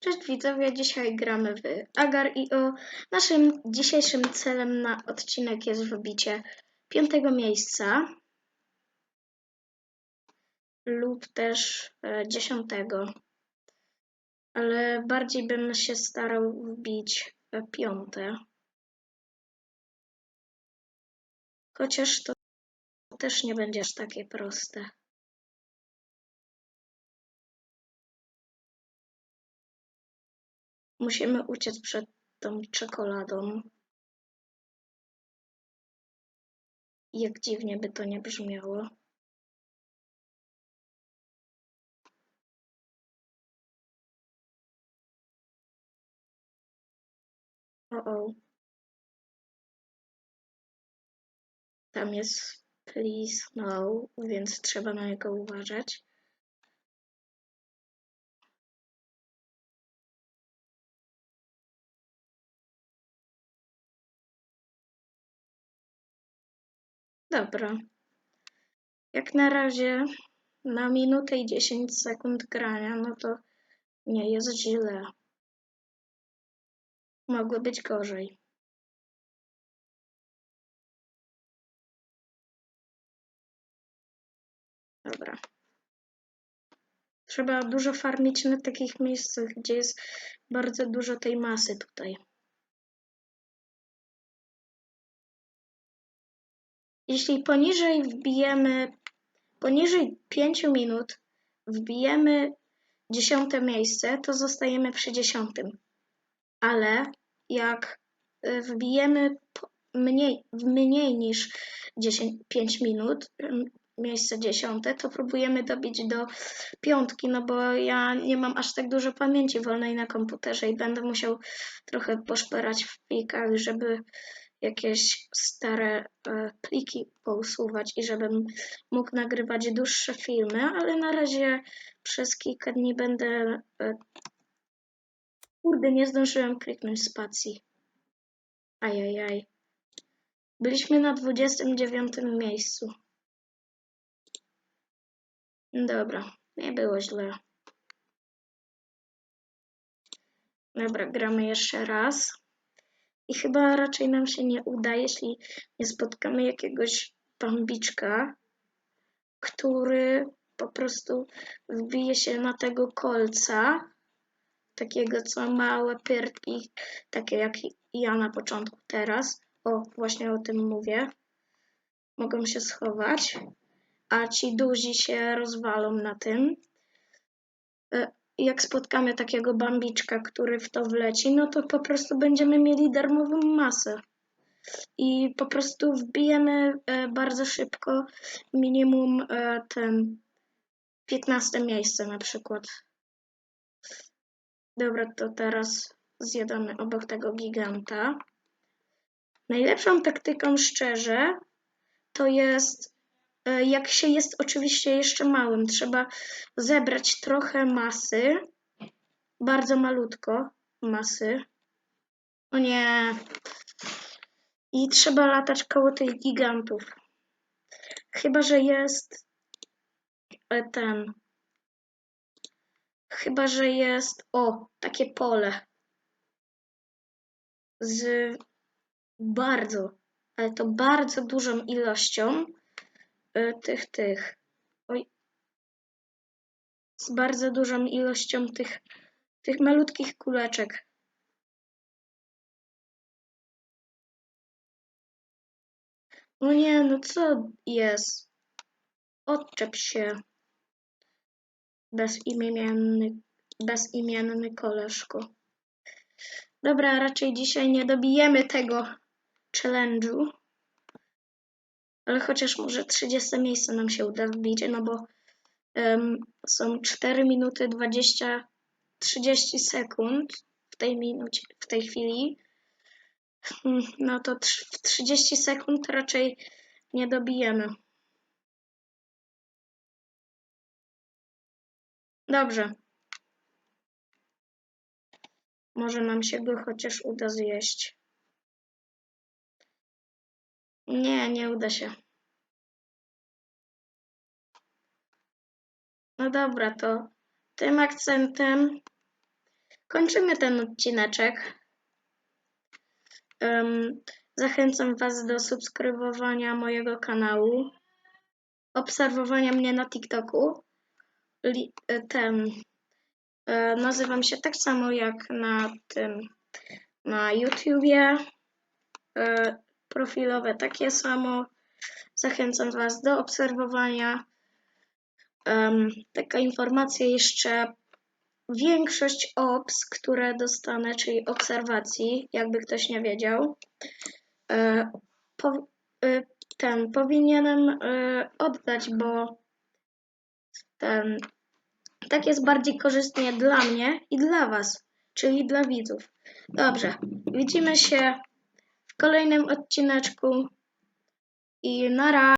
Cześć widzowie, dzisiaj gramy w Agar.io. Naszym dzisiejszym celem na odcinek jest wybicie piątego miejsca lub też e, dziesiątego, ale bardziej bym się starał wbić e, piąte. Chociaż to też nie będzie aż takie proste. Musimy uciec przed tą czekoladą. Jak dziwnie by to nie brzmiało. O, o. Tam jest please no, więc trzeba na niego uważać. Dobra. Jak na razie na minutę i 10 sekund grania, no to nie jest źle. Mogło być gorzej. Dobra. Trzeba dużo farmić na takich miejscach, gdzie jest bardzo dużo tej masy tutaj. Jeśli poniżej wbijemy, poniżej 5 minut wbijemy dziesiąte miejsce, to zostajemy przy dziesiątym. Ale jak y, wbijemy mniej, mniej niż 10, 5 minut, miejsce dziesiąte, to próbujemy dobić do piątki, no bo ja nie mam aż tak dużo pamięci wolnej na komputerze i będę musiał trochę poszperać w plikach, żeby jakieś stare e, pliki pousuwać i żebym mógł nagrywać dłuższe filmy, ale na razie przez kilka dni będę. E, kurde, nie zdążyłem kliknąć spacji. Ajajaj. Byliśmy na 29 miejscu. Dobra, nie było źle. Dobra, gramy jeszcze raz. I chyba raczej nam się nie uda, jeśli nie spotkamy jakiegoś bambiczka, który po prostu wbije się na tego kolca, takiego co małe pierdki, takie jak ja na początku teraz. O, właśnie o tym mówię. Mogą się schować, a ci duzi się rozwalą na tym. Jak spotkamy takiego bambiczka, który w to wleci, no to po prostu będziemy mieli darmową masę. I po prostu wbijemy e, bardzo szybko minimum e, ten 15 miejsce na przykład. Dobra, to teraz zjadamy obok tego giganta. Najlepszą taktyką szczerze to jest jak się jest oczywiście jeszcze małym, trzeba zebrać trochę masy, bardzo malutko masy. O nie. I trzeba latać koło tych gigantów. Chyba, że jest e, ten. Chyba, że jest. O, takie pole. Z bardzo, ale to bardzo dużą ilością e, tych, tych. Oj. Z bardzo dużą ilością tych, tych malutkich kuleczek. No nie, no co jest? Odczep się. Bezimienny, bezimienny koleżko. Dobra, raczej dzisiaj nie dobijemy tego challenge'u. Ale chociaż może 30 miejsce nam się uda wbić, no bo em, są 4 minuty 20, 30 sekund w tej minucie, w tej chwili. Hmm, No to w 30 sekund raczej nie dobijemy. Dobrze. Może nam się go chociaż uda zjeść. Nie, nie uda się. No dobra, to tym akcentem kończymy ten odcineczek. Em, zachęcam Was do subskrybowania mojego kanału, obserwowania mnie na TikToku. Li, e, ten e, nazywam się tak samo jak na tym na YouTubie. E, profilowe takie samo. Zachęcam Was do obserwowania. Em, taka informacja jeszcze. Większość OBS, które dostanę, czyli obserwacji, jakby ktoś nie wiedział, e, po, e, ten powinienem e, oddać, bo ten tak jest bardziej korzystnie dla mnie i dla Was, czyli dla widzów. Dobrze, widzimy się kolejnym odcineczku i na razie.